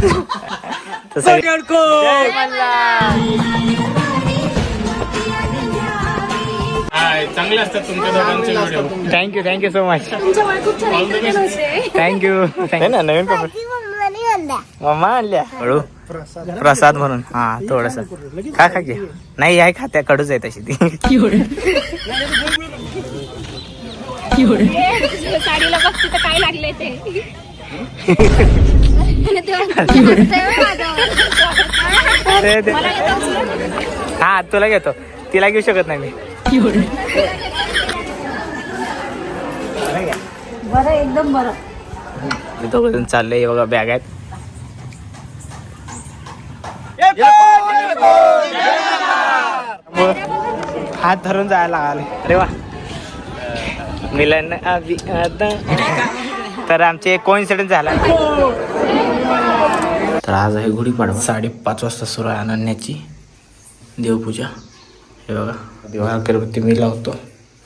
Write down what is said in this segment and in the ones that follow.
तर सगळे- जय मल्हार. चांगले असतात तुमच्या दोघांचे video thank you thank you so much तुमच्यामुळे खूप छान entertain होते. थँक्यू थँक्यू ना नवीन कपडे मम्मा आणल्या हळू प्रसाद म्हणून. हा थोडस. खा खा घे नाही आहे खात्या कडूच आहे तशी ती. साडीला बघते तर काय लागले ते- हा तुला घेतो. तिला घेऊ शकत नाही मी. बरं एकदम बरं. मी दोघं जण चाललंय बघा बॅग आहेत. हात धरून जायला लागले. अरे वा. मिलन तर आमचे कोइन्सिडन्स झाला. तर आज आहे गुढीपाडवा. साडेपाच वाजता सुरू आहे अनन्याची देवपूजा. हे बघा देवा अगरबत्ती मी लावतो.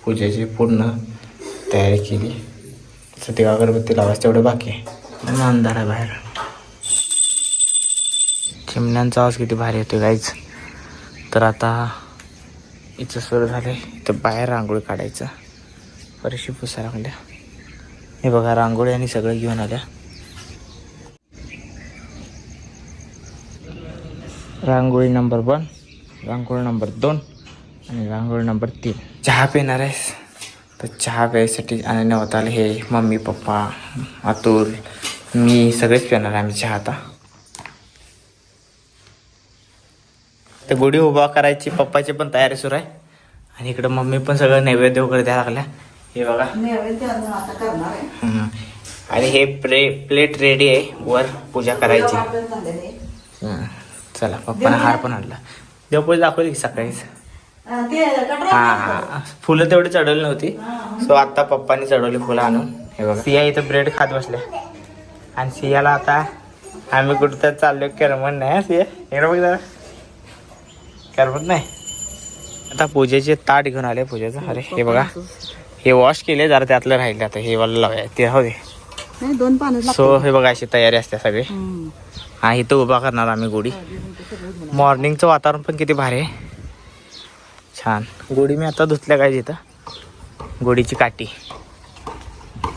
पूजेची पूर्ण तयारी केली. तर देवा अगरबत्ती लावायचं तेवढं बाकी आहे. अंधार आहे बाहेर. चिमण्यांचा आवाज किती भारी येतो गाईच तर आता इथं सुरू झालं इथं बाहेर रांगोळी काढायचं. बरेचशी पुसा लागल्या. हे बघा रांगोळी आणि सगळं घेऊन आल्या. Rangoli number one rangoli number दोन आणि रांगोळी नंबर तीन. चहा पिणार आहेस? तर चहा प्यायसाठी होता आले हे मम्मी पप्पा अतुल मी सगळेच पिणार आहे आम्ही चहा आता. तर गुढी उभा करायची पप्पाची पण तयारी सुरू आहे. आणि इकडं मम्मी पण सगळं नैवेद्य वगैरे द्यायला लागल्या. हे बघा. आणि हे प्ले प्लेट रेडी आहे. वर पूजा करायची. चला पप्पाने हार पण आणला. देवपूजा दाखवली की सकाळीच. हा हा फुलं तेवढी चढवली नव्हती. सो आता पप्पानी चढवली फुलं आणून. हे बघा. सिया इथं ब्रेड खात बसल्या. आणि सियाला आता आम्ही कुठं तर चाललोय करमत नाही हा सिया. इकडे बघ जरा. करमत नाही. आता पूजेचे ताट घेऊन आले पूजेचं. अरे हे बघा. हे वॉश केले जरा त्यातलं राहिले. आता हे वाला लावूया. ते दे. दोन पानं सो हे बघा अशी तयारी असते सगळी. हा इथं उभा करणार आम्ही गुढी. मॉर्निंगचं वातावरण पण किती भारी आहे. छान. गुढी मी आता धुतल्या काय इथं गुढीची काठी.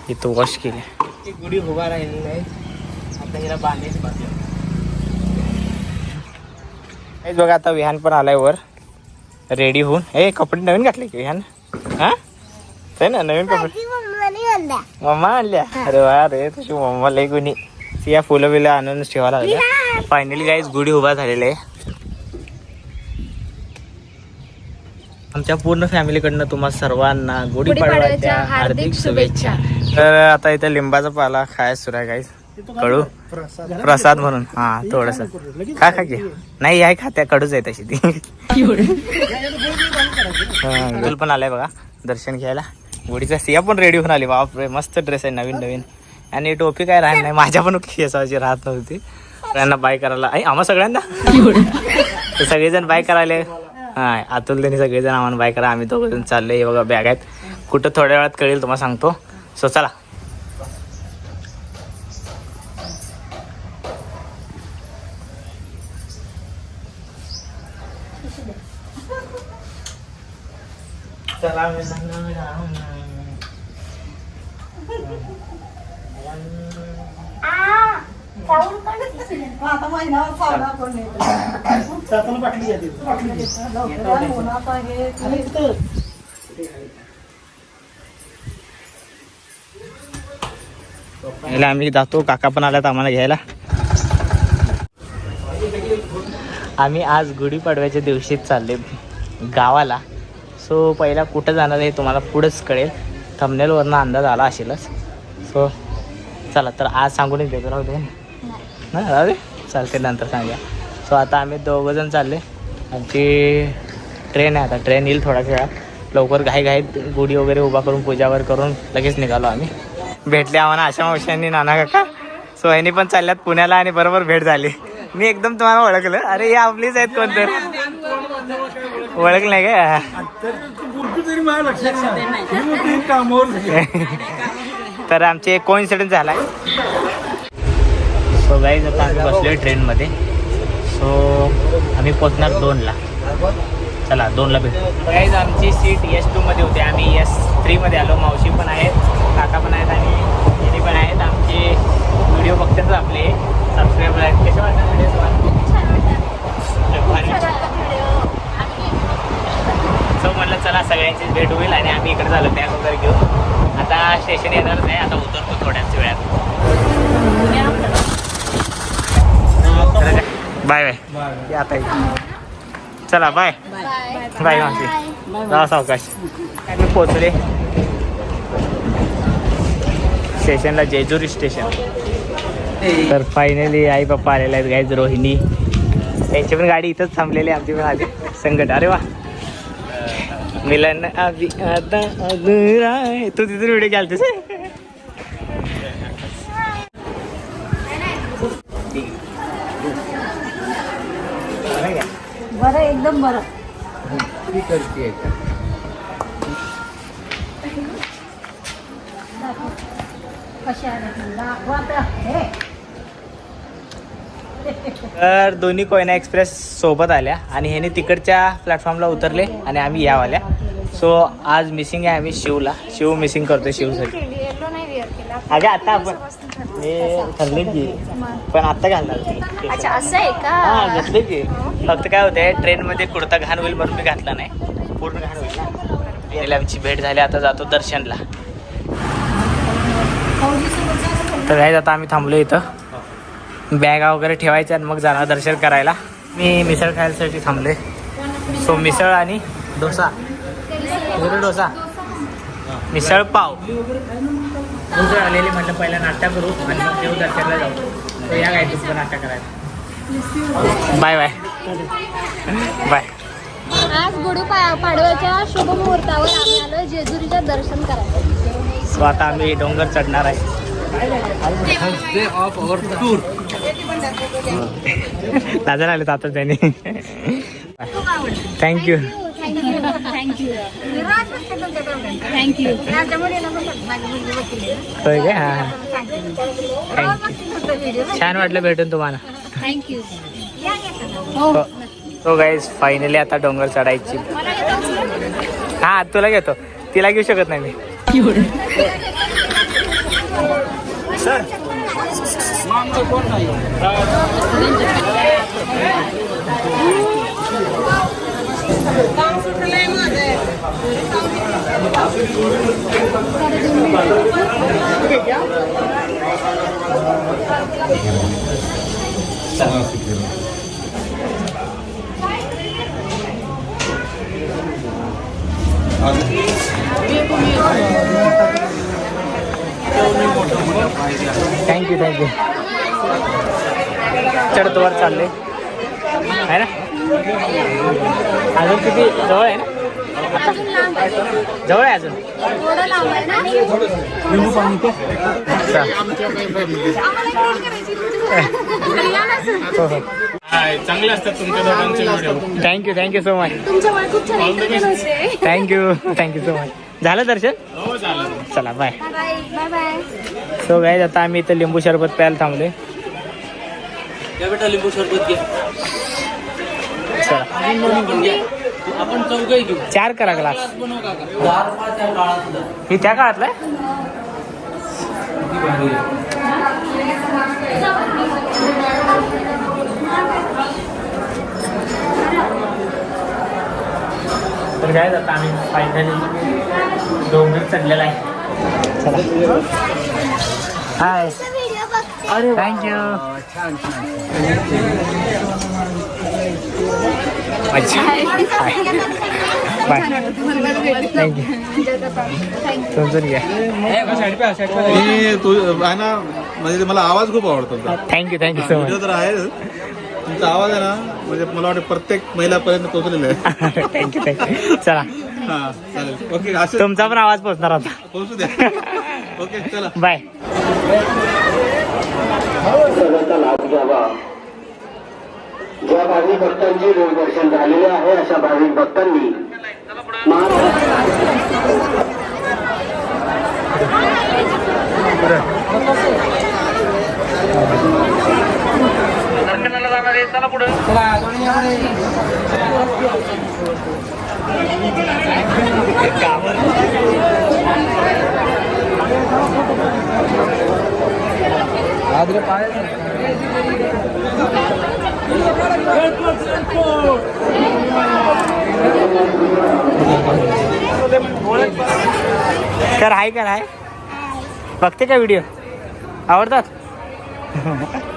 इथं वॉश केली. गुढी उभा राहिली नाही आता हिला बांधायची बघा आता विहान पण आलाय वर. रेडी होऊन. हे कपडे नवीन घातले की विहान? हा? ते ना नवीन कपडे. मम्मा आणल्या? अरे वा रे तुझी मम्मा लई गुणी. या फुलं बिलं आणून ठेवा लागल्या फायनली गाईज गुढी उभा झालेला आहे. आमच्या पूर्ण फॅमिलीकडनं तुम्हा सर्वांना गुढीपाडव्याच्या हार्दिक शुभेच्छा. तर आता इथं लिंबाचा पाला सुरू आहे गाईज कडू प्रसाद म्हणून. हा थोडस. खा खा घे नाही आहे खात्या. कडूच आहे तशी ती. पण आलाय बघा. दर्शन घ्यायला. गुढीचा सिया पण रेडी होऊन आली. बापरे मस्त ड्रेस आहे नवीन नवीन. आणि टोपी काय राहणार नाही. माझ्या पण केसाची राहत नव्हती. त्यांना बाय करायला आई आम्हा सगळ्यांना? सगळेजण बाय करायला. हा अतुल त्यांनी सगळेजण आम्हाला बाय करा. आम्ही दोघं जण चालले हे बघा बॅग आहेत. कुठं थोड्या वेळात कळेल तुम्हाला सांगतो. सो चला. चला याला आम्ही जातो. काका पण आल्यात आम्हाला घ्यायला. आम्ही आज गुढीपाडव्याच्या दिवशीच चालले गावाला. सो पहिला कुठं जाणार आहे तुम्हाला पुढंच कळेल. थंबनेलवरनं अंदाज आला असेलच. सो चला तर आज सांगूनच देतो राहू दे. ना राहू दे. चालते नंतर सांगा सो आता आम्ही दोघंजण चालले आमची ट्रेन आहे आता. ट्रेन येईल थोड्या वेळात. लवकर घाई घाईत गुढी वगैरे उभा करून पूजावर करून लगेच निघालो आम्ही. भेटले आम्हाला आशा मावशांनी नाना काका. सो ह्यांनी पण चालल्यात पुण्याला आणि बरोबर भेट झाली. मी एकदम तुम्हाला ओळखलं. अरे हे आपलीच आहेत कोणतर ओळख नाही काय? तर आमचे कोइन्सिडन्स आहे सो गाईज आता आम्ही आहे ट्रेनमध्ये सो आम्ही पोचणार दोनला. चला दोनला भेटू. गाईज आमची सीट एस टूमध्ये होती. आम्ही एस थ्रीमध्ये आलो. मावशी पण आहेत काका पण आहेत आणि दिदी पण आहेत आमचे व्हिडिओ बघतात आपले सबस्क्राईबर आहेत कसे वाटतात व्हिडिओ सो म्हटलं चला सगळ्यांचीच भेट होईल आणि आम्ही इकडे झालो बॅग वगैरे घेऊन आता स्टेशन येणार नाही आता उतरतो थोड्याच वेळात बाय बाय आता चला बाय बाय मावशी जा सावकाश आम्ही पोचले स्टेशनला जेजुरी स्टेशन तर फायनली आई पप्पा आलेले आहेत गाईज रोहिणी. त्यांची पण गाडी इथंच थांबलेली आहे, आमची पण आली. संकट. अरे वा. मिलन. तू तिथून व्हिडिओ घालतेस बरं एकदम बरं. हे. तर दोन्ही कोयना एक्सप्रेस सोबत आल्या आणि ह्याने तिकडच्या प्लॅटफॉर्मला उतरले आणि आम्ही यावाल्या. सो आज मिसिंग आहे आम्ही शिवला. शिव मिसिंग करतोय शिवसाठी. अगं आता आपण हे ठरले की. पण आता घालणार अच्छा असं आहे हा का घेतले की. फक्त काय होतंय ट्रेनमध्ये कुर्ता घाण होईल म्हणून मी घातला नाही. पूर्ण घाण होईल ना. आमची भेट झाली आता जातो दर्शनला. तर काय आता आम्ही थांबलो इथं. बॅगा वगैरे ठेवायच्या आणि मग जाणार दर्शन करायला. मी मिसळ खायसाठी थांबले सो मिसळ आणि डोसा. डोसा. मिसळ पाव. मिसळ आलेली म्हटलं पहिला नाश्ता करू आणि मग देऊ दर्शनला जाऊ. तर या काय तुमचा नाश्ता करायला बाय बाय. बाय. आज गुढी पा- पाडव्याच्या शुभ मुहूर्तावर आम्ही आलो जेजुरीच्या दर्शन करायला. सो आता आम्ही डोंगर चढणार आहे. दादा आले आता त्यांनी. थँक्यू थँक्यू थँक्यू होय काय हां. थँक्यू छान वाटलं भेटून तुम्हाला. थँक्यू हो. तो गाईज फायनली आता डोंगर चढायची. हा तुला घेतो. तिला घेऊ शकत नाही मी. Sir thank you thank you चढतोवर चालले. आहे ना? अजून किती जवळ आहे ना? आहे जवळ आहे अजून? थोडं लांब आहे ना? अच्छा हाय, चांगले असतात तुमच्या दोघांचे video thank you thank you so much तुमच्यामुळे खूप छान entertain होते. थँक्यू थँक्यू सो मच झालं दर्शन? हो झालं. चला bye bye bye bye so guys आता आम्ही इथं लिंबू सरबत प्यायला थांबले बेटा लिंबू सरबत घे. चला. आपण चौघही घेऊ. चार करा ग्लास ही त्या काळातलं? आहे? तर काय आता आम्ही फायनली डोंगर चढलेला आहे. चला. हाय अरे थँक्यू अच्छा बाय. थँक्यू तुमचं घ्या मी तू आहे ना म्हणजे ते मला आवाज खूप आवडतो थँक्यू थँक्यू सो व्हिडिओ तर आहे. तुमचा आवाज आहे ना म्हणजे मला वाटतं प्रत्येक महिलापर्यंत पोहोचलेला आहे. मच थँक्यू थँक्यू चला. हा चालेल. ओके असं तुमचा पण आवाज पोचणार आता. पोहोचू द्या. ओके चला. बाय. ज्या भाविक भक्तांचे देवदर्शन झालेले आहे अशा भाविक भक्तांनी महाराज कर हाय कर हाय. बघते का व्हिडिओ? आवडतात?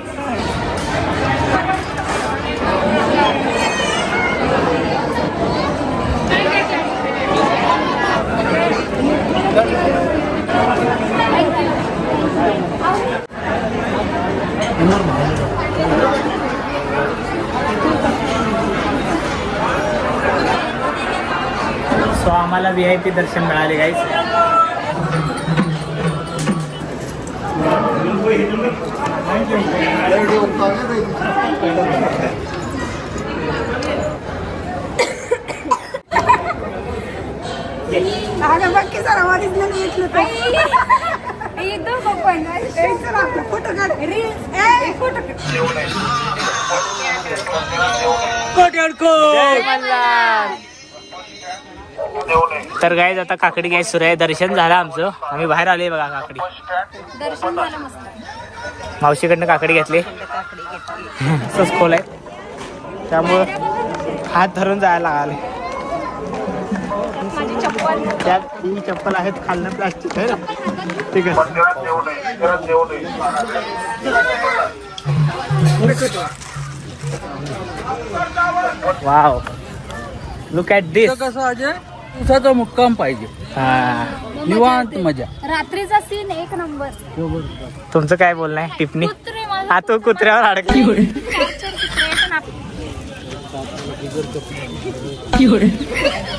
सो आम्हाला व्ही आय पी दर्शन मिळाले गाईस अगं बघ तर. गाईज आता काकडी गाय सुरू आहे. दर्शन झालं आमचं. आम्ही बाहेर आलोय बघा काकडी. दर्शन झालं मस्त. मावशीकडनं काकडी घेतली. असंच खोल आहे. त्यामुळं हात धरून जायला लागले. त्यात तीन चप्पल आहेत. खालनं प्लास्टिक आहे. ना ठीक आहे. वाव लुक ॲट दिस कसं उसाचा मुक्काम पाहिजे. निवांत मजा. रात्रीचा सीन एक नंबर तुमचं काय बोलणं आहे? टिप्पणी? कुत्रे हा तो कुत्र्यावर अडकली कुत्रे आप-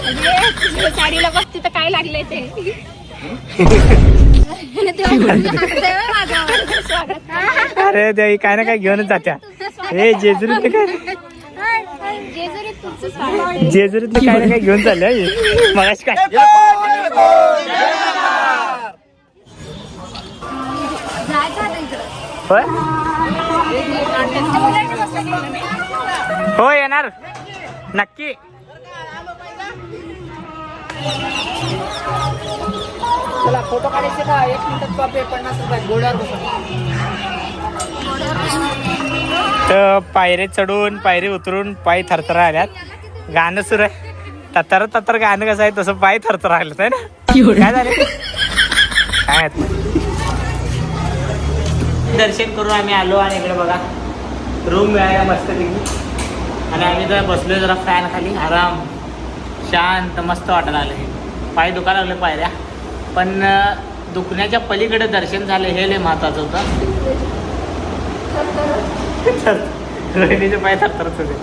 म्हणजे साडीला बघ तिथं काय लागलंय ते. अरे देवी काय ना काय घेऊनच जात्या. हे जेजुरीत काय? जेजुरीत तुमचं स्वागत आहे. जेजुरीत काय ना काय घेऊन चाललंय मगाशी काय. हो येणार. नक्की. चला फोटो काढायचे का? एक मिनिटात पन्नास रुपये गोड्यावर बसून तर पायरे चढून पायरी उतरून पाय थरथरा आल्यात. गाणं सुरू आहे. ततर ततर गाणं कसं आहे तसं पाय थरथरा आलं आहे ना? काय झालं? काय. दर्शन करून आम्ही आलो आणि इकडे बघा. रूम मिळाल्या मस्त आणि आम्ही जरा बसलोय जरा फॅन खाली. आराम. शांत मस्त वाटायला आलं पाय दुखायला लागले पायऱ्या. पण दुखण्याच्या पलीकडे दर्शन झालं हे लय महत्वाचं होतं. रोहिणीचे पाय थरथरत होते.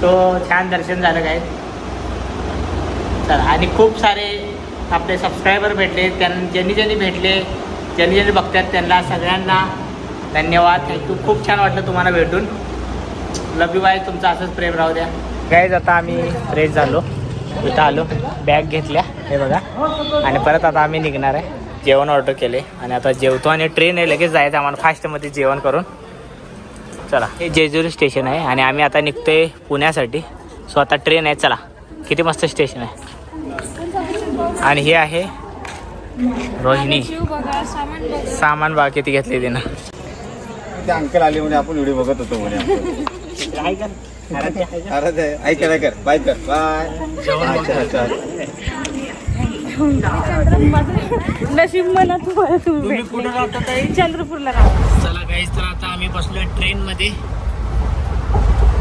सो छान दर्शन झालं काय चला आणि खूप सारे आपले सबस्क्रायबर भेटले त्यां ज्यांनी ज्यांनी भेटले ज्यांनी ज्यांनी बघतात त्यांना सगळ्यांना धन्यवाद. थँक्यू खूप छान वाटलं तुम्हाला भेटून. लव यू बाय तुमचं असंच प्रेम राहू द्या. गाईज आता आम्ही फ्रेश झालो. इथं आलो. बॅग घेतल्या हे बघा. आणि परत आता आम्ही निघणार आहे. जेवण ऑर्डर केले. आणि आता जेवतो आणि ट्रेन आहे लगेच जायचं आम्हाला फास्टमध्ये जेवण करून. चला हे जेजुरी स्टेशन आहे आणि आम्ही आता निघतोय पुण्यासाठी. सो आता ट्रेन आहे चला. किती मस्त स्टेशन आहे. आणि हे आहे रोहिणी. सामान बघा किती घेतले तिनं. ते अंकल आले म्हणे आपण व्हिडिओ बघत होतो म्हणे. आपण. काय कर अरे ते ऐक ऐक कर बाय कर बाय अच्छा अच्छा नशीब म्हणा तुम्हाला तुम्ही चंद्रपूरला राहा चला गाईज तर आता आम्ही बसलोय ट्रेन मध्ये.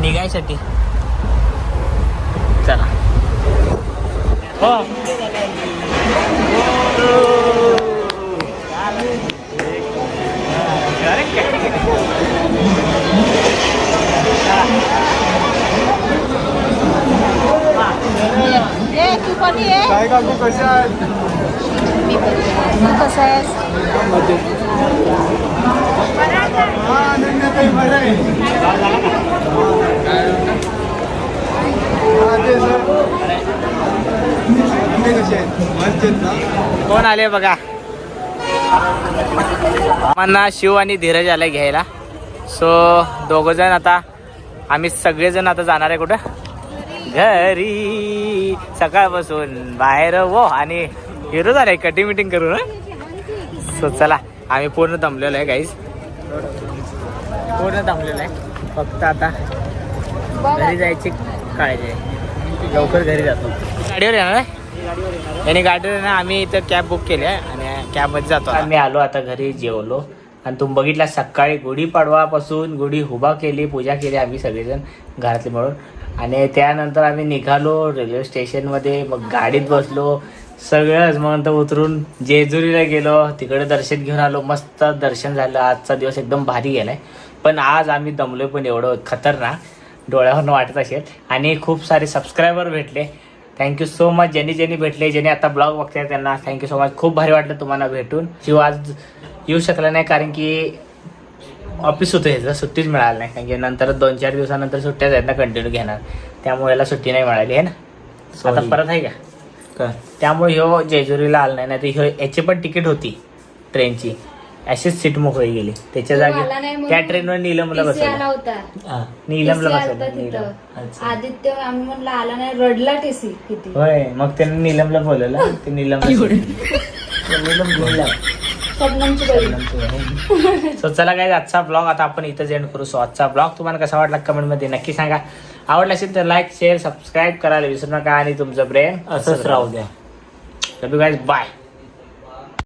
निघायसाठी. चला. हो. तू कोणी आहे. काय काकू आहेत? हा हा, ते कसे आले बघा? आम्हाला शिव आणि धीरज आलाय घ्यायला. सो दोघ जण आता आम्ही सगळेजण आता जाणार आहे कुठं? घरी. सकाळपासून बाहेर वो आणि हिरो झालाय कटिंग मिटिंग करू ना सो चला आम्ही पूर्ण थांबलेलो आहे काहीच पूर्ण थांबलेलो आहे. फक्त आता घरी जायची काळजी आहे. लवकर घरी जातो. गाडीवर येणार आहे? यांनी गाडीवर येणार आम्ही इथं कॅब बुक केली आहे आणि कॅबमध्ये जातो आम्ही आलो आता घरी जेवलो. आणि तुम्ही बघितला सकाळी गुढीपाडवापासून गुढी उभा केली पूजा केली आम्ही सगळेजण घरातले मिळून. आणि त्यानंतर आम्ही निघालो रेल्वे स्टेशनमध्ये मग गाडीत बसलो. सगळंच मग नंतर उतरून जेजुरीला गेलो. तिकडे दर्शन घेऊन आलो. मस्त दर्शन झालं. आजचा दिवस एकदम भारी गेलाय. पण आज आम्ही दमलोय पण एवढं खतरनाक. डोळ्यावरून वाटत असेल. आणि खूप सारे सबस्क्रायबर भेटले. थँक्यू सो मच ज्यांनी ज्यांनी भेटले ज्यांनी आता ब्लॉग बघताय त्यांना थँक्यू सो मच खूप भारी वाटलं तुम्हाला भेटून. शिव आज येऊ शकला नाही कारण की ऑफिस होतं ह्याचं सुट्टीच मिळाली नाही. कारण की नंतर दोन चार दिवसानंतर सुट्ट्याच आहेत ना कंटिन्यू घेणार. त्यामुळे याला सुट्टी नाही मिळाली आहे ना? आता परत आहे का? त्यामुळे ह्यो जेजुरीला आला नाही नाही तर ह्यो याची पण तिकीट होती ट्रेनची अशीच सीट मोकळी गेली. त्याच्या जागी त्या ट्रेनवर नीलमला बसवलं. होता. नीलमला बसवलं नीलम. आदित्य आम्ही म्हणलं आला नाही रडला टीसी किती? होय मग त्यांनी नीलमला बोलवलं. ते नीलम नीलम बोलला. सो चला काय आजचा ब्लॉग आता आपण इथं एंड करू. सो आजचा ब्लॉग तुम्हाला कसा वाटला कमेंटमध्ये नक्की सांगा. आवडला असेल तर लाईक शेअर सबस्क्राईब करायला विसरू नका आणि तुमचं प्रेम असंच राहू द्या. बाय